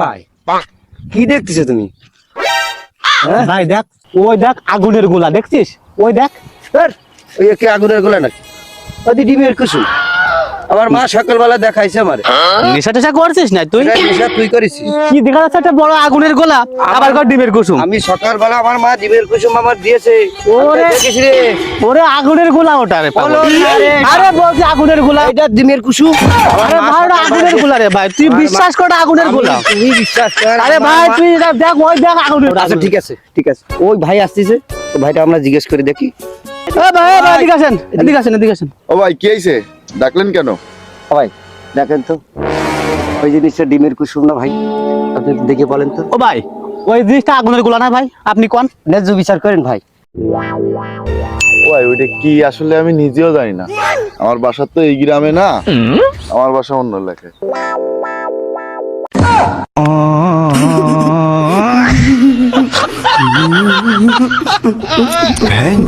ভাই কি দেখতেছো তুমি? হ্যাঁ? ভাই দেখ। ওই দেখ আগুনের গোলা দেখছিস? ওই দেখ। ওই কি আগুনের গোলা নাকি? ওদি ডিমের কুসুম। আমার মা সকালবেলা দেখাইছে আমারে। নেশা টেশা করছিস না তুই? নেশা তুই করেছিস কি দেখা যাচ্ছে একটা বড় আগুনের গোলা আবার কর ডিমের কুসুম। আমি সকালবেলা আমার মা ডিমের কুসুম আমার দিয়েছে। ওরে। রে। ওরে আগুনের গোলা ওটা রে। আরে বলছি আগুনের গোলা? এটা ডিমের কুসুম। আরে ভাই। গোলা রে ভাই তুই বিশ্বাস কর আগুনের গোলা। তুমি বিশ্বাস কর আরে ভাই তুই এটা দেখ ওই দেখ আগুনের আচ্ছা ঠিক আছে ঠিক আছে। ওই ভাই আসতেছে তো ভাইটা আমরা জিজ্ঞেস করে দেখি। এ ভাই ভাই এদিকে আসেন এদিকে আসেন এদিকে আসেন। ও ভাই কি হয়েছে ডাকলেন কেন? ভাই দেখেন তো। ওই জিনিসটা ডিমের কুসুম না ভাই? আপনি দেখে বলেন তো। ও ভাই ওই জিনিসটা আগুনের গোলা না ভাই? আপনি কোন? ন্যায্য বিচার করেন ভাই। ওয়াই, ওইটা কি আসলে আমি নিজেও জানি না। আমার বাসা তো এই গ্রামে না। আমার বাসা অন্য লেখে। ভ্যান